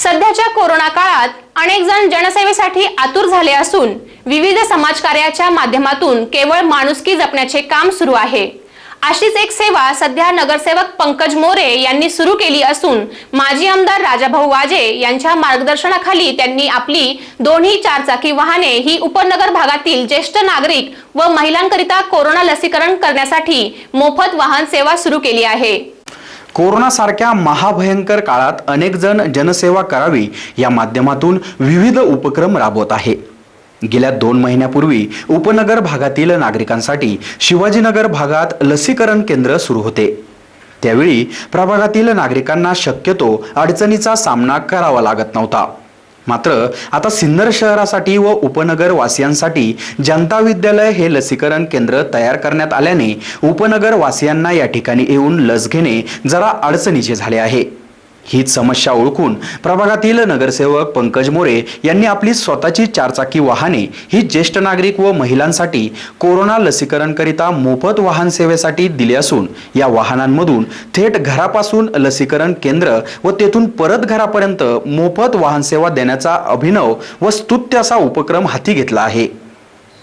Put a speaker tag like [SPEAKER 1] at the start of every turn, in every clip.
[SPEAKER 1] सध्याच्या कोरोना काळात अनेक जण जनसेवेसाठी आतुर झाले असून विविध समाजकार्याच्या माध्यमातून केवळ माणुसकी जपण्याचे काम सुरू आहे. अशीच एक सेवा सध्या नगरसेवक पंकज मोरे यांनी सुरू केली असून माजी आमदार राजाभाऊ वाजे यांच्या मार्गदर्शनाखाली त्यांनी आपली दोन्ही चारचाकी वाहने ही उपनगर भागातील ज्येष्ठ नागरिक व महिलांकरिता कोरोना लसीकरण करण्यासाठी मोफत वाहन सेवा सुरू केली आहे.
[SPEAKER 2] कोरोनासारख्या महाभयंकर काळात अनेक जण जनसेवा करावी या माध्यमातून विविध उपक्रम राबवत आहे. गेल्या दोन महिन्यापूर्वी उपनगर भागातील नागरिकांसाठी शिवाजीनगर भागात लसीकरण केंद्र सुरू होते. त्यावेळी प्रभागातील नागरिकांना शक्यतो अडचणीचा सामना करावा लागत नव्हता. मात्र आता सिन्नर शहरासाठी व उपनगर वासियांसाठी जनता विद्यालय हे लसीकरण केंद्र तयार करण्यात आल्याने उपनगर वासियांना या ठिकाणी येऊन लस घेणे जरा अडचणीचे झाले आहे. हीच समस्या ओळखून प्रभागातील नगरसेवक पंकज मोरे यांनी आपली स्वतःची चारचाकी वाहने ही ज्येष्ठ नागरिक व महिलांसाठी कोरोना लसीकरणकरिता मोफत वाहन सेवेसाठी दिली असून या वाहनांमधून थेट घरापासून लसीकरण केंद्र व तेथून परत घरापर्यंत मोफत वाहन सेवा देण्याचा अभिनव व स्तुत्य असा उपक्रम हाती घेतला आहे.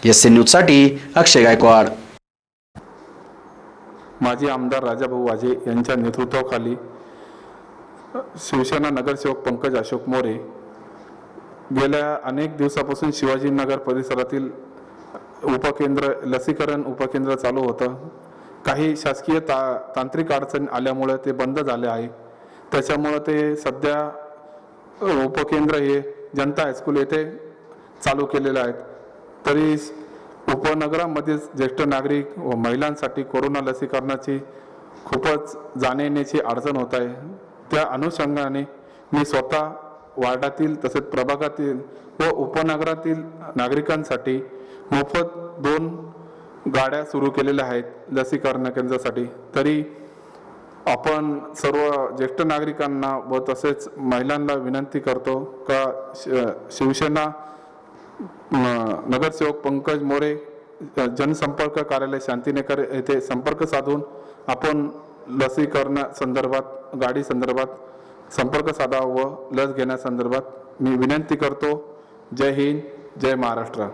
[SPEAKER 2] एस सी न्यूजसाठी अक्षय गायकवाड.
[SPEAKER 3] माजी आमदार राजाभाऊ वाजे यांच्या नेतृत्वाखाली शिवसेना नगरसेवक पंकज अशोक मोरे गेल्या अनेक दिवसापासून शिवाजीनगर परिसरातील उपकेंद्र लसीकरण उपकेंद्र चालू होतं. काही शासकीय ता तांत्रिक अडचण आल्यामुळे ते बंद झाले आहे. त्याच्यामुळं ते सध्या उपकेंद्र हे जनता हायस्कूल येथे चालू केलेलं आहेत. तरी उपनगरामध्ये ज्येष्ठ नागरिक व महिलांसाठी कोरोना लसीकरणाची खूपच जाण्या येण्याची अडचण होत आहे. त्या अनुषंगाने मी स्वतः वार्डातील तसेच प्रभागातील व उपनगरातील नागरिकांसाठी मोफत दोन गाड्या सुरू केलेल्या आहेत लसीकरण केंद्रासाठी. तरी आपण सर्व ज्येष्ठ नागरिकांना व तसेच महिलांना विनंती करतो का शिवसेना नगरसेवक पंकज मोरे जनसंपर्क कार्यालय शांतीनगर येथे संपर्क साधून आपण लसीकरणा संदर्भात गाडी संदर्भात संपर्क साधा व लस घेण्यासंदर्भात मी विनंती करतो. जय हिंद जय महाराष्ट्र.